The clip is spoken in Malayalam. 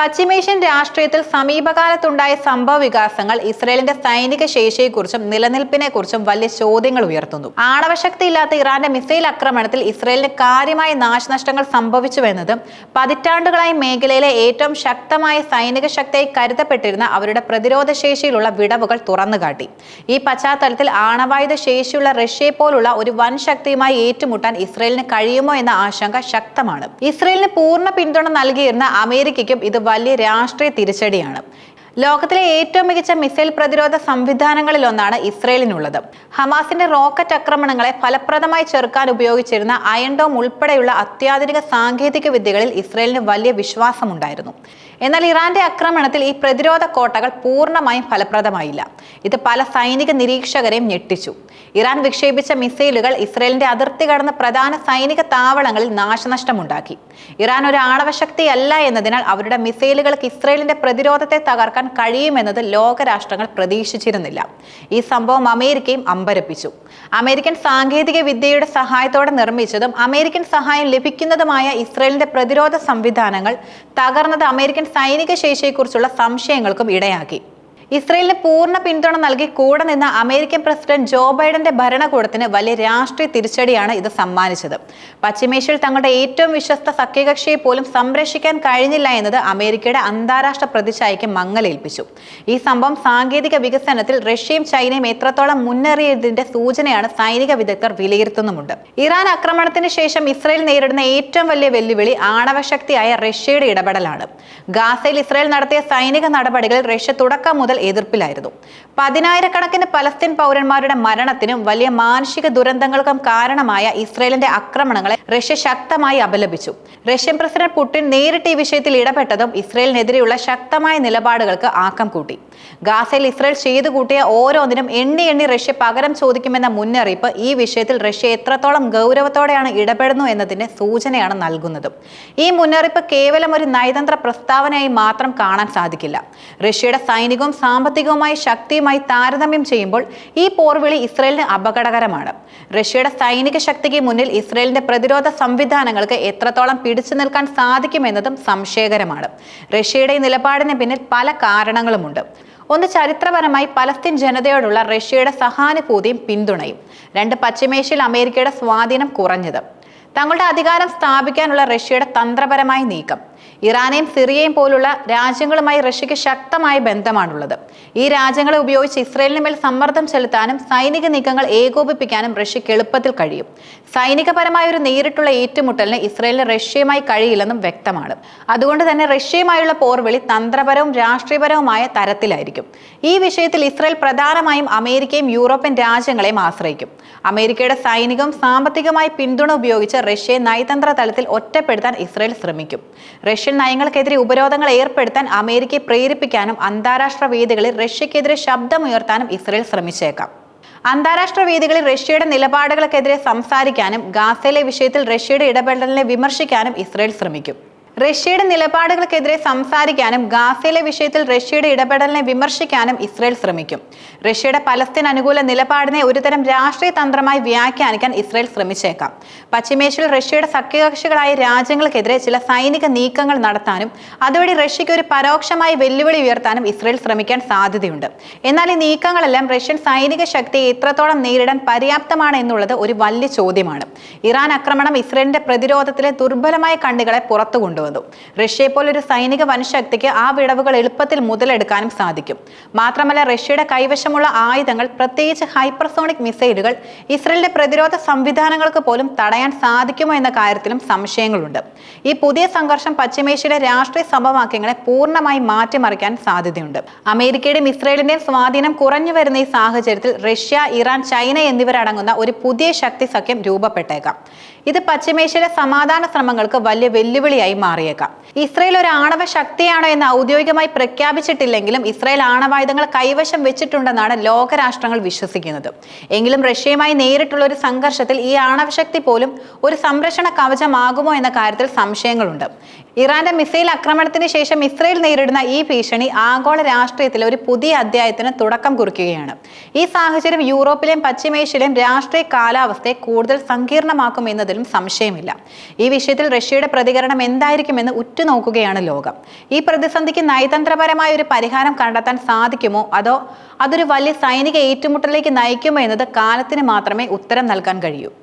പശ്ചിമേഷ്യൻ രാഷ്ട്രീയത്തിൽ സമീപകാലത്തുണ്ടായ സംഭവ വികാസങ്ങൾ ഇസ്രയേലിന്റെ സൈനിക ശേഷിയെക്കുറിച്ചും നിലനിൽപ്പിനെക്കുറിച്ചും വലിയ ചോദ്യങ്ങൾ ഉയർത്തുന്നു. ആണവശക്തിയില്ലാത്ത ഇറാന്റെ മിസൈൽ ആക്രമണത്തിൽ ഇസ്രയേലിന് കാര്യമായ നാശനഷ്ടങ്ങൾ സംഭവിച്ചുവെന്നതും പതിറ്റാണ്ടുകളായി മേഖലയിലെ ഏറ്റവും ശക്തമായ സൈനിക ശക്തിയായി കരുതപ്പെട്ടിരുന്ന അവരുടെ പ്രതിരോധ ശേഷിയിലുള്ള വിടവുകൾ തുറന്നുകാട്ടി. ഈ പശ്ചാത്തലത്തിൽ ആണവായുധ ശേഷിയുള്ള റഷ്യയെ പോലുള്ള ഒരു വൻ ശക്തിയുമായി ഏറ്റുമുട്ടാൻ ഇസ്രായേലിന് കഴിയുമോ എന്ന ആശങ്ക ശക്തമാണ്. ഇസ്രായേലിന് പൂർണ പിന്തുണ നൽകിയിരുന്ന അമേരിക്കയ്ക്കും ഇത് വലിയ രാഷ്ട്രീയ തിരിച്ചടിയാണ്. ലോകത്തിലെ ഏറ്റവും മികച്ച മിസൈൽ പ്രതിരോധ സംവിധാനങ്ങളിൽ ഒന്നാണ് ഇസ്രയേലിനുള്ളത്. ഹമാസിന്റെ റോക്കറ്റ് ആക്രമണങ്ങളെ ഫലപ്രദമായി ചെറുക്കാൻ ഉപയോഗിച്ചിരുന്ന അയൺഡോം ഉൾപ്പെടെയുള്ള അത്യാധുനിക സാങ്കേതിക വിദ്യകളിൽ ഇസ്രയേലിന് വലിയ വിശ്വാസമുണ്ടായിരുന്നു. എന്നാൽ ഇറാന്റെ ആക്രമണത്തിൽ ഈ പ്രതിരോധ കോട്ടകൾ പൂർണമായും ഫലപ്രദമായില്ല. ഇത് പല സൈനിക നിരീക്ഷകരെയും ഞെട്ടിച്ചു. ഇറാൻ വിക്ഷേപിച്ച മിസൈലുകൾ ഇസ്രയേലിന്റെ അതിർത്തി കടന്ന പ്രധാന സൈനിക താവളങ്ങളിൽ നാശനഷ്ടമുണ്ടാക്കി. ഇറാൻ ഒരു ആണവശക്തിയല്ല എന്നതിനാൽ അവരുടെ മിസൈലുകൾക്ക് ഇസ്രയേലിന്റെ പ്രതിരോധത്തെ തകർക്കാൻ കഴിയുമെന്നത് ലോകരാഷ്ട്രങ്ങൾ പ്രതീക്ഷിച്ചിരുന്നില്ല. ഈ സംഭവം അമേരിക്കയും അമ്പരപ്പിച്ചു. അമേരിക്കൻ സാങ്കേതിക വിദ്യയുടെ സഹായത്തോടെ നിർമ്മിച്ചതും അമേരിക്കൻ സഹായം ലഭിക്കുന്നതുമായ ഇസ്രയേലിന്റെ പ്രതിരോധ സംവിധാനങ്ങൾ തകർന്നത് അമേരിക്കൻ സൈനിക ശേഷിയെക്കുറിച്ചുള്ള സംശയങ്ങൾക്കും ഇടയാക്കി. ഇസ്രയേലിന് പൂർണ പിന്തുണ നൽകി കൂടെ നിന്ന അമേരിക്കൻ പ്രസിഡന്റ് ജോ ബൈഡന്റെ ഭരണകൂടത്തിന് വലിയ രാഷ്ട്രീയ തിരിച്ചടിയാണ് ഇത് സമ്മാനിച്ചത്. പശ്ചിമേഷ്യയിൽ തങ്ങളുടെ ഏറ്റവും വിശ്വസ്ത സഖ്യകക്ഷിയെ പോലും സംരക്ഷിക്കാൻ കഴിഞ്ഞില്ല എന്നത് അമേരിക്കയുടെ അന്താരാഷ്ട്ര പ്രതിച്ഛായയ്ക്ക് മങ്ങലേൽപ്പിച്ചു. ഈ സംഭവം സാങ്കേതിക വികസനത്തിൽ റഷ്യയും ചൈനയും എത്രത്തോളം മുന്നേറിയതിന്റെ സൂചനയാണ് സൈനിക വിദഗ്ധർ വിലയിരുത്തുന്നുമുണ്ട്. ഇറാൻ ആക്രമണത്തിന് ശേഷം ഇസ്രയേൽ നേരിടുന്ന ഏറ്റവും വലിയ വെല്ലുവിളി ആണവശക്തിയായ റഷ്യയുടെ ഇടപെടലാണ്. ഗാസയിൽ ഇസ്രയേൽ നടത്തിയ സൈനിക നടപടികൾ റഷ്യ തുടക്കം മുതൽ എതിർപ്പിലായിരുന്നു. പതിനായിരക്കണക്കിന് പലസ്തീൻ പൗരന്മാരുടെ മരണത്തിനും വലിയ മാനുഷിക ദുരന്തങ്ങൾക്കും കാരണമായ ഇസ്രയേലിന്റെ ആക്രമണങ്ങളെ റഷ്യ ശക്തമായി അപലപിച്ചു. റഷ്യൻ പ്രസിഡന്റ് പുടിൻ നേരിട്ട് ഈ വിഷയത്തിൽ ഇടപെട്ടതും ഇസ്രയേലിനെതിരെയുള്ള ശക്തമായ നിലപാടുകൾക്ക് ആക്കം കൂട്ടി. ഗാസയിൽ ഇസ്രയേൽ ചെയ്തു കൂട്ടിയ ഓരോന്നിനും എണ്ണി എണ്ണി റഷ്യ പകരം ചോദിക്കുമെന്ന മുന്നറിയിപ്പ് ഈ വിഷയത്തിൽ റഷ്യ എത്രത്തോളം ഗൗരവത്തോടെയാണ് ഇടപെടുന്നു എന്നതിന്റെ സൂചനയാണ് നൽകുന്നത്. ഈ മുന്നറിയിപ്പ് കേവലം ഒരു നയതന്ത്ര പ്രസ്താവനയായി മാത്രം കാണാൻ സാധിക്കില്ല. റഷ്യയുടെ സൈനികവും സാമ്പത്തികവുമായ ശക്തിയുമായി താരതമ്യം ചെയ്യുമ്പോൾ ഈ പോർവിളി ഇസ്രയേലിന് അപകടകരമാണ്. റഷ്യയുടെ സൈനിക ശക്തിക്ക് മുന്നിൽ ഇസ്രയേലിന്റെ പ്രതിരോധ സംവിധാനങ്ങൾക്ക് എത്രത്തോളം പിടിച്ചു നിൽക്കാൻ സാധിക്കുമെന്നതും സംശയകരമാണ്. റഷ്യയുടെ ഈ നിലപാടിന് പിന്നിൽ പല കാരണങ്ങളുമുണ്ട്. ഒന്ന് ചരിത്രപരമായി പലസ്തീൻ ജനതയോടുള്ള റഷ്യയുടെ സഹാനുഭൂതിയും പിന്തുണയും. രണ്ട് പശ്ചിമേഷ്യയിൽ അമേരിക്കയുടെ സ്വാധീനം കുറഞ്ഞത്. തങ്ങളുടെ അധികാരം സ്ഥാപിക്കാനുള്ള റഷ്യയുടെ തന്ത്രപരമായ നീക്കം. ഇറാനെയും സിറിയയും പോലുള്ള രാജ്യങ്ങളുമായി റഷ്യക്ക് ശക്തമായ ബന്ധമാണുള്ളത്. ഈ രാജ്യങ്ങളെ ഉപയോഗിച്ച് ഇസ്രയേലിന് മേൽ സമ്മർദ്ദം ചെലുത്താനും സൈനിക നീക്കങ്ങൾ ഏകോപിപ്പിക്കാനും റഷ്യക്ക് എളുപ്പത്തിൽ കഴിയും. സൈനികപരമായ ഒരു നേരിട്ടുള്ള ഏറ്റുമുട്ടലിന് ഇസ്രയേലിന് റഷ്യയുമായി കഴിയില്ലെന്നും വ്യക്തമാണ്. അതുകൊണ്ട് തന്നെ റഷ്യയുമായുള്ള പോർവിളി തന്ത്രപരവും രാഷ്ട്രീയപരവുമായ തരത്തിലായിരിക്കും. ഈ വിഷയത്തിൽ ഇസ്രയേൽ പ്രധാനമായും അമേരിക്കയും യൂറോപ്യൻ രാജ്യങ്ങളെയും ആശ്രയിക്കും. അമേരിക്കയുടെ സൈനികവും സാമ്പത്തികമായ പിന്തുണ ഉപയോഗിച്ച് റഷ്യയെ നയതന്ത്ര തലത്തിൽ ഒറ്റപ്പെടുത്താൻ ഇസ്രയേൽ ശ്രമിക്കും. നയങ്ങൾക്കെതിരെ ഉപരോധങ്ങൾ ഏർപ്പെടുത്താൻ അമേരിക്കയെ പ്രേരിപ്പിക്കാനും അന്താരാഷ്ട്ര വേദികളിൽ റഷ്യക്കെതിരെ ശബ്ദമുയർത്താനും ഇസ്രയേൽ ശ്രമിച്ചേക്കാം. അന്താരാഷ്ട്ര വേദികളിൽ റഷ്യയുടെ നിലപാടുകൾക്കെതിരെ സംസാരിക്കാനും ഗാസയിലെ വിഷയത്തിൽ റഷ്യയുടെ ഇടപെടലിനെ വിമർശിക്കാനും ഇസ്രയേൽ ശ്രമിക്കും. റഷ്യയുടെ നിലപാടുകൾക്കെതിരെ സംസാരിക്കാനും ഗാസയിലെ വിഷയത്തിൽ റഷ്യയുടെ ഇടപെടലിനെ വിമർശിക്കാനും ഇസ്രയേൽ ശ്രമിക്കും. റഷ്യയുടെ പലസ്തീൻ അനുകൂല നിലപാടിനെ ഒരുതരം രാഷ്ട്രീയ തന്ത്രമായി വ്യാഖ്യാനിക്കാൻ ഇസ്രയേൽ ശ്രമിച്ചേക്കാം. പശ്ചിമേഷ്യയിൽ റഷ്യയുടെ സഖ്യകക്ഷികളായ രാജ്യങ്ങൾക്കെതിരെ ചില സൈനിക നീക്കങ്ങൾ നടത്താനും അതുവഴി റഷ്യയ്ക്ക് ഒരു പരോക്ഷമായ വെല്ലുവിളി ഉയർത്താനും ഇസ്രയേൽ ശ്രമിക്കാൻ സാധ്യതയുണ്ട്. എന്നാൽ ഈ നീക്കങ്ങളെല്ലാം റഷ്യൻ സൈനിക ശക്തിയെ എത്രത്തോളം നേരിടാൻ പര്യാപ്തമാണ് എന്നുള്ളത് ഒരു വലിയ ചോദ്യമാണ്. ഇറാൻ ആക്രമണം ഇസ്രയേലിന്റെ പ്രതിരോധത്തിലെ ദുർബലമായ കണ്ണികളെ പുറത്തു കൊണ്ടുവന്നു. റഷ്യയെ പോലൊരു സൈനിക വനശക്തിക്ക് ആ വിടവുകൾ എളുപ്പത്തിൽ മുതലെടുക്കാനും സാധിക്കും. മാത്രമല്ല റഷ്യയുടെ കൈവശമുള്ള ആയുധങ്ങൾ പ്രത്യേകിച്ച് ഹൈപ്പർസോണിക് മിസൈലുകൾ ഇസ്രയേലിന്റെ പ്രതിരോധ സംവിധാനങ്ങൾക്ക് പോലും തടയാൻ സാധിക്കുമോ എന്ന കാര്യത്തിലും സംശയങ്ങളുണ്ട്. ഈ പുതിയ സംഘർഷം പശ്ചിമേഷ്യയിലെ രാഷ്ട്രീയ സമവാക്യങ്ങളെ പൂർണമായി മാറ്റിമറിക്കാൻ സാധ്യതയുണ്ട്. അമേരിക്കയുടെയും ഇസ്രയേലിന്റെയും സ്വാധീനം കുറഞ്ഞു വരുന്ന ഈ സാഹചര്യത്തിൽ റഷ്യ ഇറാൻ ചൈന എന്നിവരടങ്ങുന്ന ഒരു പുതിയ ശക്തി സഖ്യം രൂപപ്പെട്ടേക്കാം. ഇത് പശ്ചിമേഷ്യയിലെ സമാധാന ശ്രമങ്ങൾക്ക് വലിയ വെല്ലുവിളിയായി മാറിയേക്കാം. ഇസ്രയേൽ ഒരു ആണവ ശക്തിയാണോ എന്ന് ഔദ്യോഗികമായി പ്രഖ്യാപിച്ചിട്ടില്ലെങ്കിലും ഇസ്രയേൽ ആണവായുധങ്ങൾ കൈവശം വെച്ചിട്ടുണ്ടെന്നാണ് ലോകരാഷ്ട്രങ്ങൾ വിശ്വസിക്കുന്നത്. എങ്കിലും റഷ്യയുമായി നേരിട്ടുള്ള ഒരു സംഘർഷത്തിൽ ഈ ആണവശക്തി പോലും ഒരു സംരക്ഷണ കവചമാകുമോ എന്ന കാര്യത്തിൽ സംശയങ്ങളുണ്ട്. ഇറാന്റെ മിസൈൽ ആക്രമണത്തിന് ശേഷം ഇസ്രയേൽ നേരിടുന്ന ഈ ഭീഷണി ആഗോള രാഷ്ട്രീയത്തിലെ ഒരു പുതിയ അധ്യായത്തിന് തുടക്കം കുറിക്കുകയാണ്. ഈ സാഹചര്യം യൂറോപ്പിലെയും പശ്ചിമേഷ്യയിലെയും രാഷ്ട്രീയ കാലാവസ്ഥയെ കൂടുതൽ സങ്കീർണമാക്കുമെന്നതിലും സംശയമില്ല. ഈ വിഷയത്തിൽ റഷ്യയുടെ പ്രതികരണം എന്തായിരിക്കുമെന്ന് ഉറ്റുനോക്കുകയാണ് ലോകം. ഈ പ്രതിസന്ധിക്ക് നയതന്ത്രപരമായ ഒരു പരിഹാരം കണ്ടെത്താൻ സാധിക്കുമോ? അതോ അതൊരു വലിയ സൈനിക ഏറ്റുമുട്ടലിലേക്ക് നയിക്കുമോ എന്നത് കാലത്തിന് മാത്രമേ ഉത്തരം നൽകാൻ കഴിയൂ.